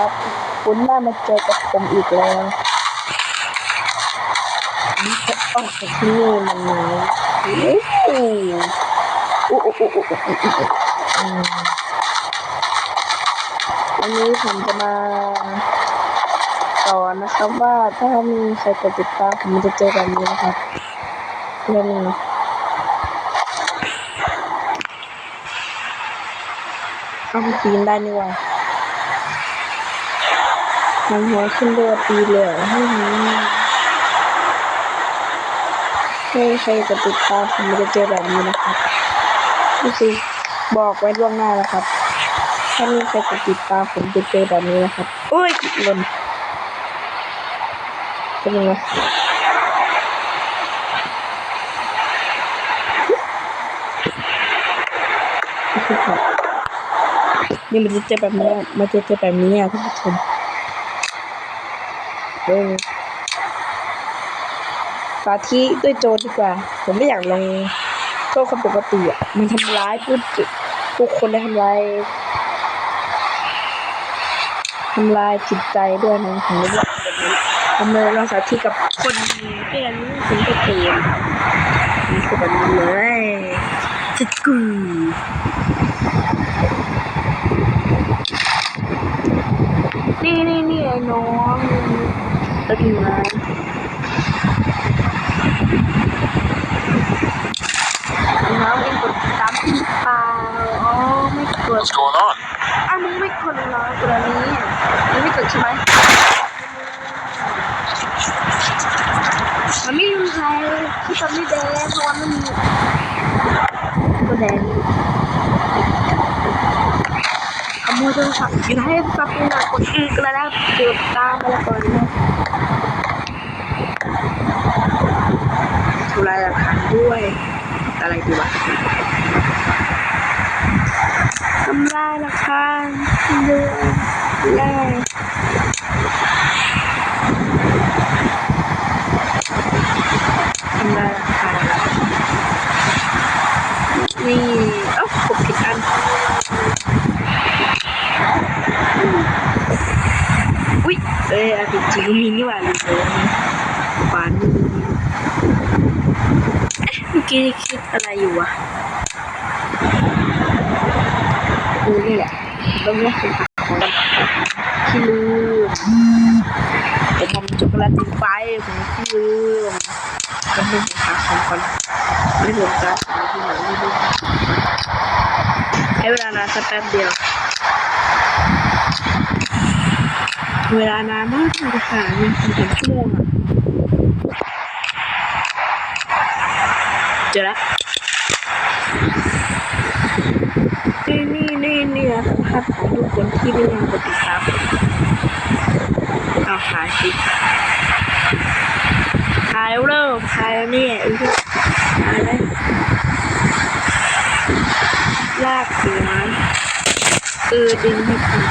ครับ คุณได้มาเจอกับผมอีกแล้วนี่จะออกจากที่นี่มันไงโอ้โหโอ้โหโอ้หโอ้โหโอ้หูวันนี้ผมจะมาสอนนะครับว่าถ้ามีใครกดติดตามผมจะเจอแบบนี้นะครับเรื่องนี้เอาปีนได้นี่ว่า ทำหัวขึ้นเรือปีนเลยเหรอให้ให้ใครกดติดตามผมจะเจอแบบนี้นะครับนี่คือบอกไว้ล่วงหน้านะครับ ถ้ามีใครกดติดตามผมจะเจอแบบนี้นะครับโอ้ยหล่นเป็นยังไงนี่คือครับนี่มันจะเจอแบบนี้มันจะเจอแบบนี้อะท่านผู้ชม เออสาธิด้วยโจรดีกว่า ผมไม่อยากลงโทษคนปกติอะมันทำร้ายผู้จุผู้คนได้ทำร้ายทำลายจิตใจด้วยนะผมไม่อยากแบบนี้ผมเลยลองสาธิตกับคนเพื่อนคุณก็เตือนนี่คือแบบนี้เลยจะกูนี่นี่นี่ไอ้น้อง แล้วดูนะน้องเองกดติดตามพี่เปล่าอ๋อไม่กด What's going on? อ้าวมึงไม่กดเหรอตัวนี้มึงไม่กดใช่ไหมมันไม่มีใครที่ตอนนี้แดงเพราะว่าไม่มีตัวแดงขโมยโทรศัพท์อยู่ให้ซับนี่นะกดอีกแล้วนะเดี๋ยวตามมาแล้วก่อนนะ ทุรายหลักฐานด้วย อะไรดีวะทำลายราคาเดือนแรกทำลายราคานี่เอ้ากดผิดอันอุ้ยเอ้ยอันจริงๆมีนี่หว่าลืมเลยปานนี่เอ๊ะเมื่อ กี้คิดอะไรอยู่วะกูนี่แหละต้องเรียกคือของเราที่ลืมจะทำช็อกโกแลตไปผมที่ลืมก็ไม่หาของคนไม่รวมกันที่ไหนไม่รู้ให้เวลานานสักแป๊บเดียวเวลานานมากเลยค่ะมีถึงชั่วโมงอะ เจอแล้วนี่นี่นี่นี่นะภาพของทุกคนที่ไม่ยังกดติดตามเอาถ่ายสิถ่ายเริ่มถ่ายแล้วเนี่ยอ้ที่ถ่ายเลยลากหัวเออดึงให้ถึง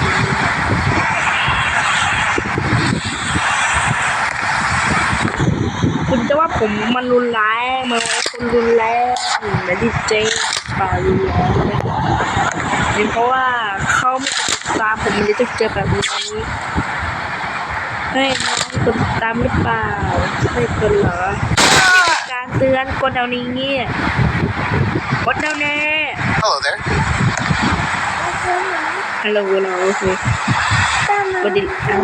คุณจะว่าผมมันรุนแรงมันว่าคน รุนแรงแต่ดีเจป่ารุนแรงเลยเป็นเพราะว่าเขาไม่กดติดตามผมมันจะเจอแบบนี้เฮ้ยน้องกดติดตามหรือเปล่าไม่กดเหรอการเตือนกดเดี๋ยวนี้เงี้ยกดเดี๋ยวนี้ Hello there. ฮัลโหลเราโอเคกดดิตาม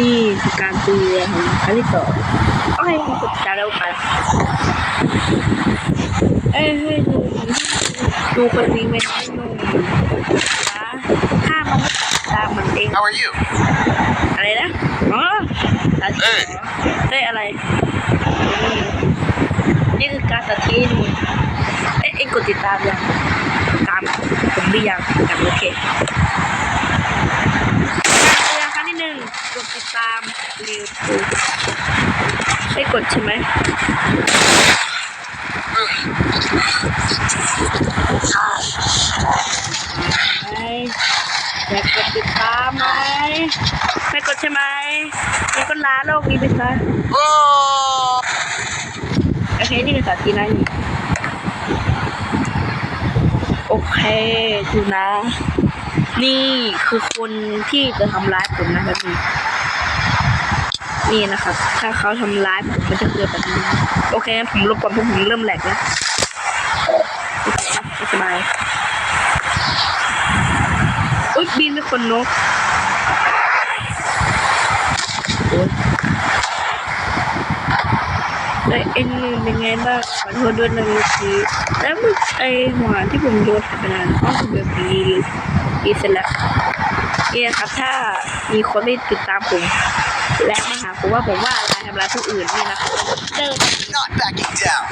นี่คือการเตือนครั้งที่สองโอเคกดติดตามแล้วไปเอ้ยเฮ้ยดูดูคนนี้ไม่ได้หนุ่มนะถ้ามันตามมันเอง How are you? อะไรนะอ๋อสาธิตเอ้ยเอ้ยอะไร นี่คือการสาธิตเอ้ยเอ็งกดติดตามยังตามผมหรือยังอยากโอเคเตือนครั้งที่หนึ่งก ดติดตามเร็วถูกได้กดใช่ไหมไม่อยากกดติดตามไหมไม่กดใช่ไหมงั้นก็ลาโลกนี้ไปซะ Oh! โอเคนี่คือสาธิตนะนี่โอเคดูนะ นี่คือคนที่จะทำร้ายผมนะแบบนี้นี่นะครับ ถ้าเขาทำร้ายผมมันจะเกิดแบบนี้ โอเคผมลบก่อนเพราะผมเริ่มแหลกแล้วโอเคครับไม่สบายอุ้ยบินเป็นคนนกโอ้ยไอ้เอ็นนี่เป็นไงบ้าง อโทษด้วยนะเมื่อกี้แล้วมึงไอ้หัวที่ผมโยนหายไปนานอ้อคือแบบนี้หรืออีเสร็จแล้วนี่นะครับถ้ามีคนไม่ติดตามผม และมาหาผมว่าผมว่าอะไรทำร้ายผู้อื่นนี่นะครับเจอ Not backing down.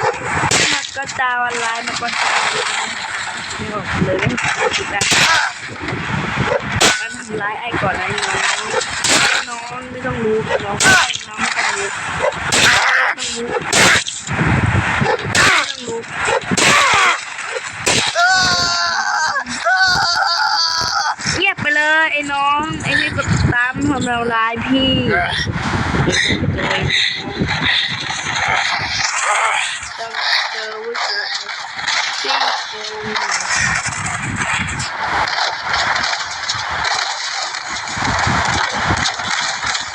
มันก็ดาวอะไรมันก็ดาวไม่ออกเลยไม่ติดได้มันทำร้ายไอ้ก่อนไอ้น้องน้องไม่ต้องรู้น้องน้องไม่ต้องรู้ไม่ต้องรู้ไม่ต้องรู้ เงียบไปเลยไอ้น้องไอ้นี่ก็ตามทำ เราร้ายพี่ ต้องเจอวุ้ยพี่เจอ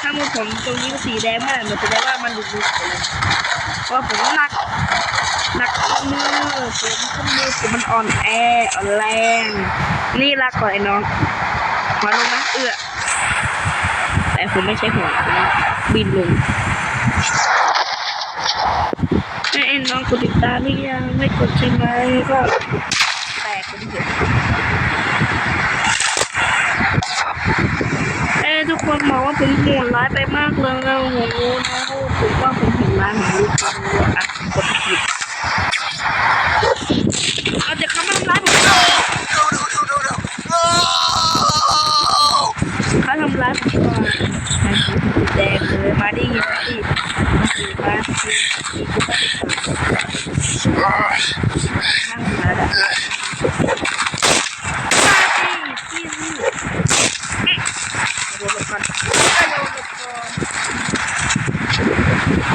ถ้ามือผมตรงนี้สีแดงเมื่อไหร่มันจะได้ว่ามันดุดุไปเลยเพราะผมหนักหนักมือผมข้อมือผมมันอ่อนแออ่อนแรง นี่ลาก่อนไอ้น้องหัวลงนะเอื้อ แต่ผมไม่ใช่หัวนะบินลงไอ้น้องกดติดตามหรือยังไม่กดใช่ไหมก็แตกกันเถอะเอ้ทุกคนบอกว่าผมโหดร้ายไปมากเลยนะผมรู้นะผมว่าผมโหดร้ายผมรู้ผมรู้อะกดผิด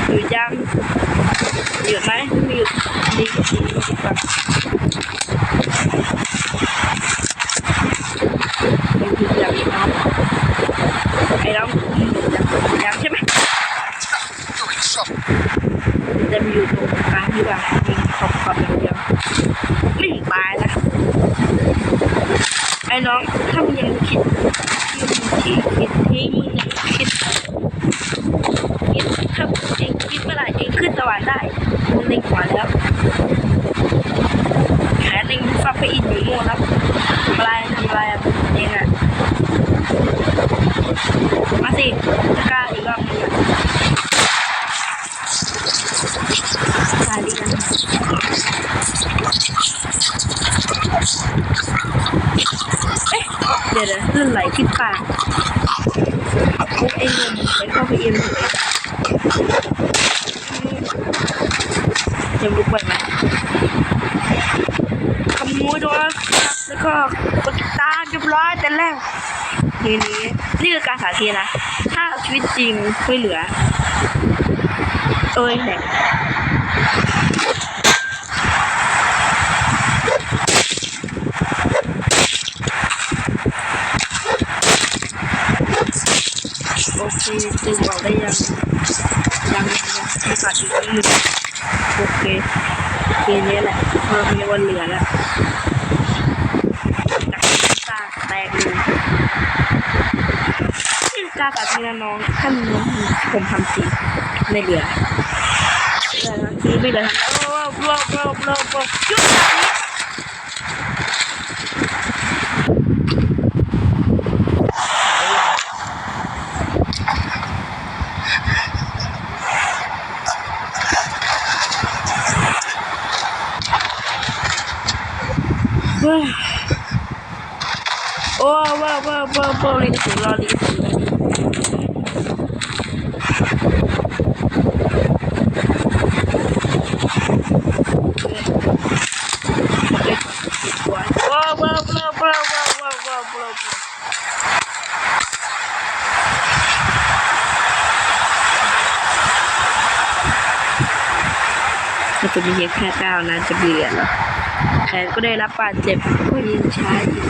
từ trang nhựa máy cũng như đi đi đi ขอบขอบอย่างเดียวไม่ถึงตายนะไอ้น้องถ้ามึงยังคิดคิดคิดที่มึงยังคิดคิดถ้าเองคิดเมื่อไหร่เองขึ้นสวรรค์ได้มึงเล็งหัวแล้วแขนเองฟักไปอีกอยู่นู่นแล้วทำอะไรทำอะไรเองอะมาสิจะกล้าอีกรอบนึงอะ เอ๊ะเดี๋ยวเดี๋ยวเลื่อนไหลขึ้นปากพวกเองงไปเข้าไปเอ็นเลยยังลุกไปไหมขโมยโดนแล้วก็กดติดตามเรียบร้อยแต่แรกทีนี้นี่คือการสาธิตนะ ถ้าชีวิตจริงไม่เหลือ เอ้ยแดก โอเคจึงบอกได้ยังยังยังไม่ขาดอีกนิดนึงโอเคทีนี้แหละเพิ่มมีวันเหลือแล้วจากตาแตกเลยกากับพี่น้องถ้ามีน้องผมทำจริไม่เหลือแต่ทีไม่เหลือทำแล้วโอ้โหโอ้โหโอ้โหโอ้โหหยุดแบบนี้ เฮ้ยโอ้ ว้าวว้าวว้าวว้าวลิงถึงรอลิงถึงว้าวว้าวว้าวว้าวว้าวว้าวว้าวว้าวมันจะมีเพียงแค่เก้านะจะเบื่อเหรอแขนก็ได้รับบาดเจ็บก็ยิงช้าอีก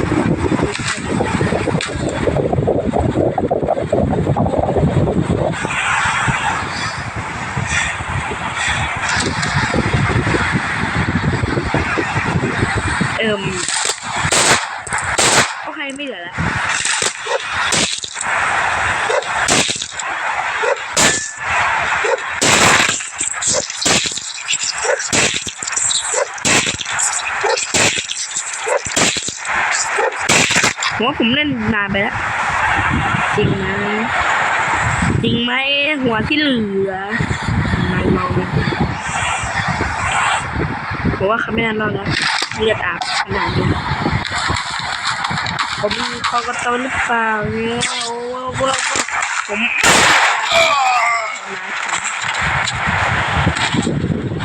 เอิ่มโอเคไม่เหลือแล้ว ผมว่าผมเล่นนานไปแล้ว จริงไหมจริงไหมหัวที่เหลือมันมองผมว่าเขาไม่น่ารอดแล้วเลือดอาบขนาดนี้ ผมมีคอกระตนหรือเปล่าเนี่ยโอ้โหผม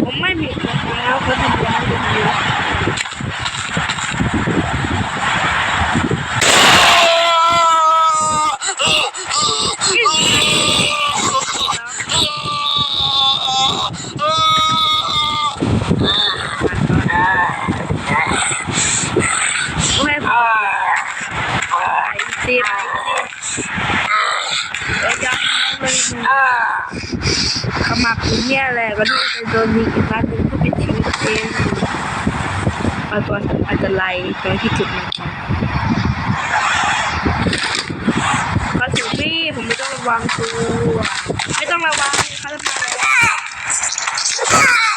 ผมไม่ผิด เนี่ยแหละวันนี้จะโดนยิงอีกครั้งหนึ่งก็เป็นชีวิตเองมาตัวอาจจะไล่ตัวที่จุดนี้มาถึงพี่ผมไม่ต้องระวังตัวไม่ต้องระวังเขาจะมาแล้ว